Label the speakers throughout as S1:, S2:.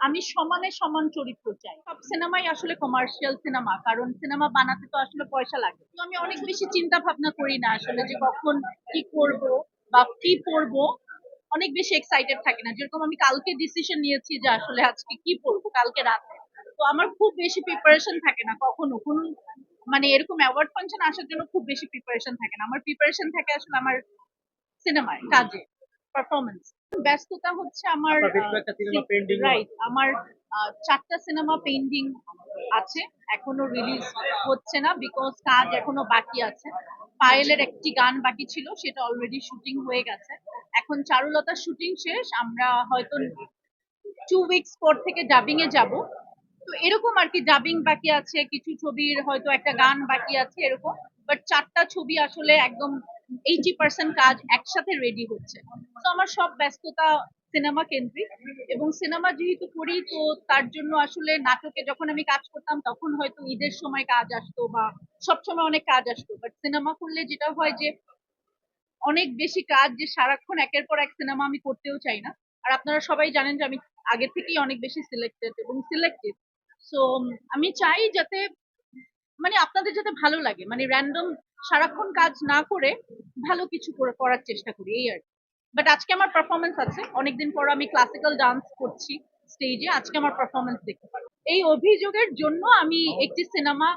S1: আমি সমানে সমান চরিত্র চাই। সব সিনেমাই আসলে কমার্শিয়াল সিনেমা কারণ সিনেমা বানাতে তো আসলে পয়সা লাগে। তো আমি অনেক বেশি চিন্তা ভাবনা করি না আসলে যে কখন কি করব বা কি পড়ব অনেক বেশি এক্সাইটেড থাকি না। যেরকম আমি কালকে ডিসিশন নিয়েছি যে আসলে আজকে কি পড়ব কালকে রাতে। তো আমার খুব বেশি প্রিপারেশন থাকে না কখনো। কোন মানে এরকম অ্যাওয়ার্ড ফাংশন আসার জন্য খুব বেশি প্রিপারেশন থাকে না। আমার প্রিপারেশন থাকে আসলে আমার সিনেমায় কাজে। পারফরমেন্স ব্যস্ততা হচ্ছে আমার রাইট আমার চারটা সিনেমা পেন্ডিং আছে এখনও রিলিজ হচ্ছে না বিকজ কাজ এখনও বাকি আছে। পায়েলের একটি গান বাকি ছিল সেটা অলরেডি শুটিং হয়ে গেছে। এখন চারুলতার শুটিং শেষ আমরা হয়তো টু উইকস পর থেকে ডাবিং এ যাব। তো এরকম আর কি ডাবিং বাকি আছে কিছু ছবির হয়তো একটা গান বাকি আছে এরকম বাট চারটা ছবি আসলে একদম এইটি পার্সেন্ট কাজ একসাথে রেডি হচ্ছে। তো আমার সব ব্যস্ততা সিনেমা কেন্দ্রিক এবং সিনেমা যেহেতু করি, তো তার জন্য আসলে নাটকে যখন আমি কাজ করতাম, তখন হয়তো ঈদের সময় কাজ আসতো বা সব সময় অনেক কাজ আসতো। বাট সিনেমা করলে যেটা হয় যে, অনেক বেশি কাজ যে সারাক্ষণ একের পর এক সিনেমা আমি করতেও চাই না। আর আপনারা সবাই জানেন যে, আমি আগে থেকেই অনেক বেশি সিলেক্টেড এবং সিলেক্টেড সো আমি চাই যাতে মানে আপনাদের যাতে ভালো লাগে মানে র্যান্ডম সারাক্ষণ কাজ না করে ভালো কিছু করে, করার চেষ্টা করি, এই আর বাট আজকে আমার পারফরমেন্স আছে। অনেকদিন পর আমি ক্লাসিক্যাল ডান্স করছি স্টেজে আজকে আমার পারফরমেন্স দেখতে পারো। এই অভিযোগের জন্য আমি একটি সিনেমা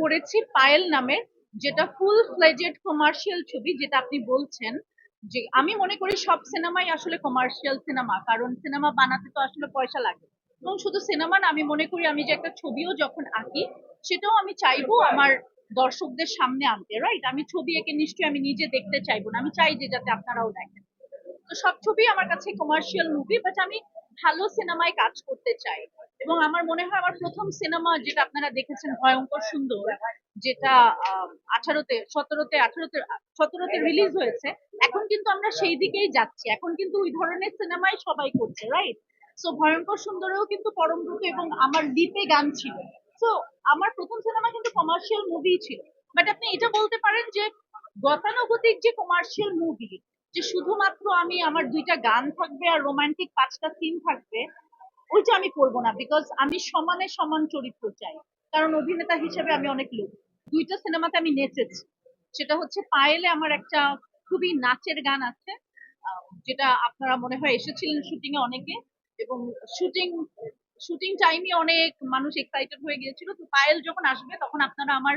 S1: করেছি পায়েল নামের, যেটা ফুল ফ্লেজেড কমার্শিয়াল ছবি, যেটা আপনি বলছেন যে আমি মনে করি সব সিনেমাই আসলে কমার্শিয়াল সিনেমা কারণ সিনেমা বানাতে তো আসলে পয়সা লাগে। এবং শুধু সিনেমা না, আমি মনে করি আমি যে একটা ছবিও যখন আঁকি, সেটাও আমি চাইব আমার দর্শকদের সামনে আনতে রাইট আমি ছবি এঁকে নিশ্চয়ই আমি নিজে দেখতে চাইব না, আমি চাই যে যাতে আপনারাও দেখেন। তো সব ছবি আমার কাছে কমার্শিয়াল মুভি বাট আমি ভালো সিনেমায় কাজ করতে চাই। এবং আমার মনে হয় আমার প্রথম সিনেমা যেটা আপনারা দেখেছেন, ভয়ঙ্কর সুন্দর, যেটা আঠারোতে, সতেরোতে আঠারোতে, সতেরোতে রিলিজ হয়েছে, এখন কিন্তু আমরা সেই দিকেই যাচ্ছি। এখন কিন্তু ওই ধরনের সিনেমাই সবাই করছে রাইট সো ভয়ঙ্কর সুন্দরেও কিন্তু পরমব্রত এবং আমার লিপে গান ছিল। সো আমার প্রথম সিনেমা কিন্তু কমার্শিয়াল মুভি ছিল। বাট আপনি এটা বলতে পারেন যে, গতানুগতিক যে কমার্শিয়াল মুভি যে শুধুমাত্র আমি আমার দুইটা গান থাকবে আর রোমান্টিক পাঁচটা সিন থাকবে, ওইটা আমি করব না বিকজ আমি সমানে সমান চরিত্র চাই। কারণ অভিনেতা হিসেবে আমি অনেক লোক। দুইটা সিনেমাতে আমি নেচেছি। সেটা হচ্ছে পায়েলে আমার একটা খুবই নাচের গান আছে যেটা আপনারা মনে হয় এসেছিলেন শুটিং এ অনেকে, এবং শুটিং শুটিং টাইমে অনেক মানুষ এক্সাইটেড হয়ে গিয়েছিল। তো পায়েল যখন আসবে, তখন আপনারা আমার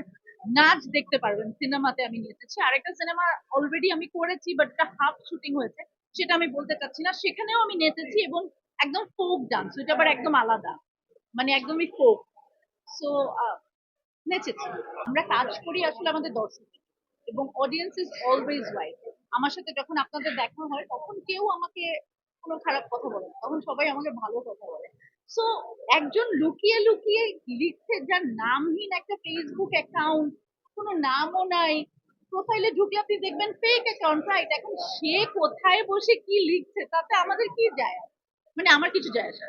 S1: নাচ দেখতে পারবেন। সিনেমাতে আমি নেচেছি। আরেকটা সিনেমা অলরেডি আমি করেছি বাট এটা হাফ শুটিং হয়েছে। সেটা আমি বলতে চাচ্ছি না। সেখানেও আমি নেচেছি এবং একদম ফোক ডান্স ওইটা আবার একদম আলাদা। মানে একদমই ফোক সো নেচেছি। আমরা কাজ করি আসলে আমাদের দর্শক। এবং অডিয়েন্স ইজ অলওয়েজ রাইট আমার সাথে যখন আপনাদের দেখা হয়, তখন কেউ আমাকে কোনো খারাপ কথা বলে তখন সবাই আমাকে ভালো কথা বলে। সো একজন লুকিয়ে লুকিয়ে লিখছে যার নামহীন একটা ফেসবুক অ্যাকাউন্ট কোনো নামও নাই। প্রোফাইলে ঢুকে আপনি দেখবেন ফেক অ্যাকাউন্ট রাইট এখন সে কোথায় বসে কি লিখছে, তাতে আমাদের কি যায়? মানে আমার কিছু যায় আসে।